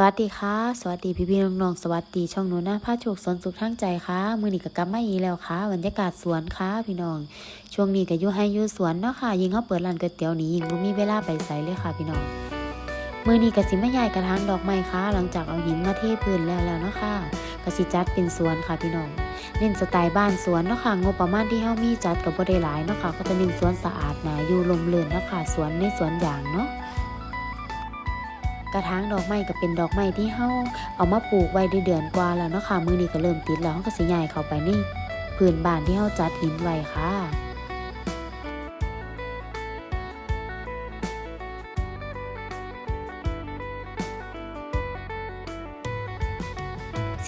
สวัสดีค่ะ สวัสดีพี่พี่น้องๆสวัสดีช่องหนูหน้าผ้าโชคสวนสุขทั้งใจค่ะมือนี้กับกำมาอีแล้วค่ะบรรยากาศสวนค่ะพี่น้อง ช่วงนี้ก็อยู่ให้อยู่สวนเนาะค่ะ ยิงเขาเปิดร้านก๋วยเตี๋ยวนี้ยิงบ่มีเวลาไปใส่เลยค่ะพี่น้องมือนี้ก็สิมาใหญ่กระถางดอกไม้ค่ะ หลังจากเอาหินมาเทพื้นแล้วแล้วเนาะค่ะก็สิจัดเป็นสวนค่ะพี่น้องเน้นสไตล์บ้านสวนเนาะค่ะงบประมาณที่เฮามีจัดก็บ่ได้หลายเนาะค่ะก็จะเน้นสวนสะอาดนาอยู่ลมเรือนเนาะค่ะสวนในสวนยางเนาะ กระถางดอกไม้ก็เป็นดอกไม้ที่เฮาเอามาปลูกไว้ได้เดือนกว่าแล้วเนาะค่ะ มือนี้ก็เริ่มติดแล้วเฮาก็สิใหญ่เข้าไปในพื้นบ้านที่เฮาจัดหินไว้ค่ะ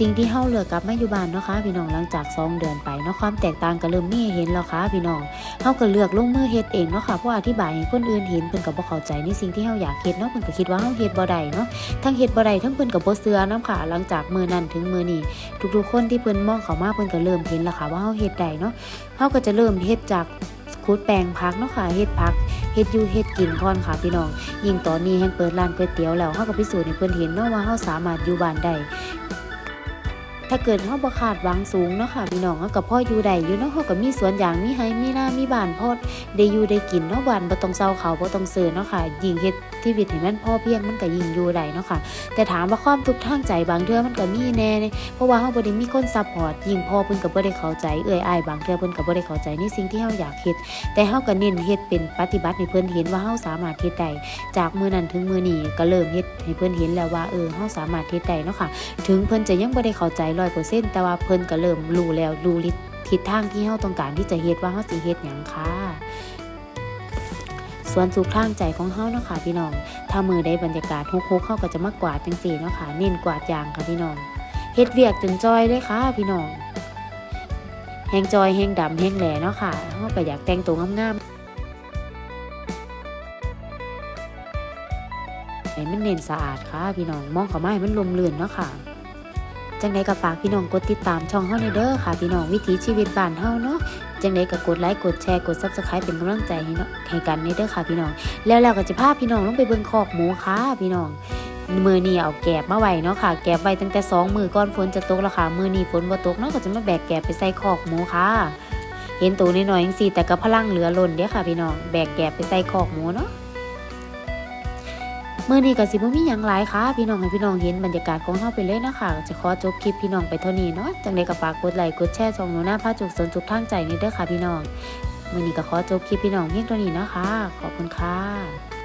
สิ่งที่เฮาเลือกกลับมาอยู่บ้านเนาะค่ะพี่น้องหลังจาก2เดือนไปเนาะความแตกต่างก็เริ่มมีเห็นแล้วค่ะพี่น้องเฮาก็เลือกลงมือเฮ็ดเองเนาะค่ะเพราะอธิบายให้คนอื่นเห็นเพิ่นก็บ่เข้าใจในสิ่งที่เฮาอยากเฮ็ดเนาะเพิ่นก็คิดว่าเฮาเฮ็ดบ่ได้เนาะทั้งเฮ็ดบ่ได้ทั้งเพิ่นก็บ่เชื่อนํค่ะหลังจากมื้อนั้นถึงมื้อนี้ทุกๆคนที่เพิ่นมองเข้ามาเพิ่นก็เริ่มเห็นแล้วค่ะว่าเฮาเฮ็ดได้เนาะเฮาก็จะเริ่มเฮ็ดจากขุดแปลงผักเนาะค่ะเฮ็ดผักเฮ็ดอยู่เฮ็ดกินก่อนค่ะพี่น้องยิ่งตอนนี้แฮงเปิดร้านก๋วยเตี๋ยวแล้วเฮาก็พิสูจน์ให้เพิ่นเห็นเนาะว่าเฮาสามารถอยู่บ้านได้ ถ้าเกิดเฮาบ่คาดหวังสูงเนาะค่ะพี่น้องเฮาก็พออยู่ได้อยู่เนาะเฮาก็มีสวนยางมีไร่มีนามีบ้านพอได้อยู่ได้กินเนาะบ้านบ่ต้องเซาเขาบ่ต้องซื้อเนาะค่ะยิ่งเฮ็ดชีวิตให้มันพอเพียงมันก็ยิ่งอยู่ได้เนาะค่ะ แต่ถามว่าความทุกข์ทางใจบางเทื่อมันก็มีแน่เนี่ยเพราะว่าเฮาบ่ได้มีคนซัพพอร์ตยิ่งพ่อเพิ่นก็บ่ได้เข้าใจเอื้อยอ้ายบางเทื่อเพิ่นก็บ่ได้เข้าใจในสิ่งที่เฮาอยากเฮ็ดแต่เฮาก็เน้นเฮ็ดเป็นปฏิบัติให้เพิ่นเห็นว่าเฮาสามารถเฮ็ดได้จากมื้อนั้นถึงมื้อนี้ก็เริ่มเฮ็ดให้เพิ่นเห็นแล้วว่าเออเฮาสามารถเฮ็ดได้เนาะค่ะ ถึงเพิ่นจะยังบ่ได้เข้าใจ100%แต่ว่าเพิ่นก็เริ่มรู้แล้วรู้ทิศทางที่เฮาต้องการที่จะเฮ็ดว่าเฮาสิเฮ็ดหยังค่ะส่วนสุขทางใจของเฮาเนาะค่ะพี่น้อง ถ้ามือได้บรรยากาศฮุกๆเฮาก็จะมากวาดจังซี่เนาะค่ะเน้นกวาดยางค่ะพี่น้องเฮ็ดเวียกจนจอยเลยค่ะพี่น้องแฮงจอยแฮงดำแฮงแหล่เนาะค่ะเฮาก็อยากแต่งตัวงามๆให้มันเน้นสะอาดค่ะพี่น้องมองเข้ามาให้มันลมลื่นเนาะค่ะ จังไดก็ฝากพี่น้องกดติดตามช่องเฮาในเด้อค่ะ พี่น้องวิถีชีวิตบ้านเฮาเนาะจังไดก็กดไลค์กดแชร์กด Subscribe เป็นกำลังใจให้เนาะให้กันในเด้อค่ะพี่น้อง แล้วแล้วก็จะพาพี่น้องลงไปเบิ่งคอกหมูค่ะพี่น้องมือนี้เอาแกบมาไว้เนาะค่ะ แกบไว้ตั้งแต่สองมือก่อนฝนจะตกแล้วค่ะ มือนี้ฝนบ่ตกเนาะก็จะมาแบกแกบไปใส่คอกหมูค่ะ เห็นตัวน้อยๆจังซี่แต่ก็พลังเหลือล้นเด้อค่ะพี่น้อง แบกแกบไปใส่คอกหมูเนาะ มื่อนี้ก็สิบ่มีหยังหลายค่ะ พี่น้องให้พี่น้องเห็นบรรยากาศของเฮาไปเลยเนาะคะจะขอจบคลิปพี่น้องไปเท่านี้เนาะจังไดก็ฝากกดไลค์กดแชร์ช่องหนูหน้าพาจุกสนจุกทางใจนี่เด้อค่ะพี่น้องมื้อนี้ก็ขอจบคลิปพี่น้องเพียงเท่านี้นะคะ ขอบคุณค่ะ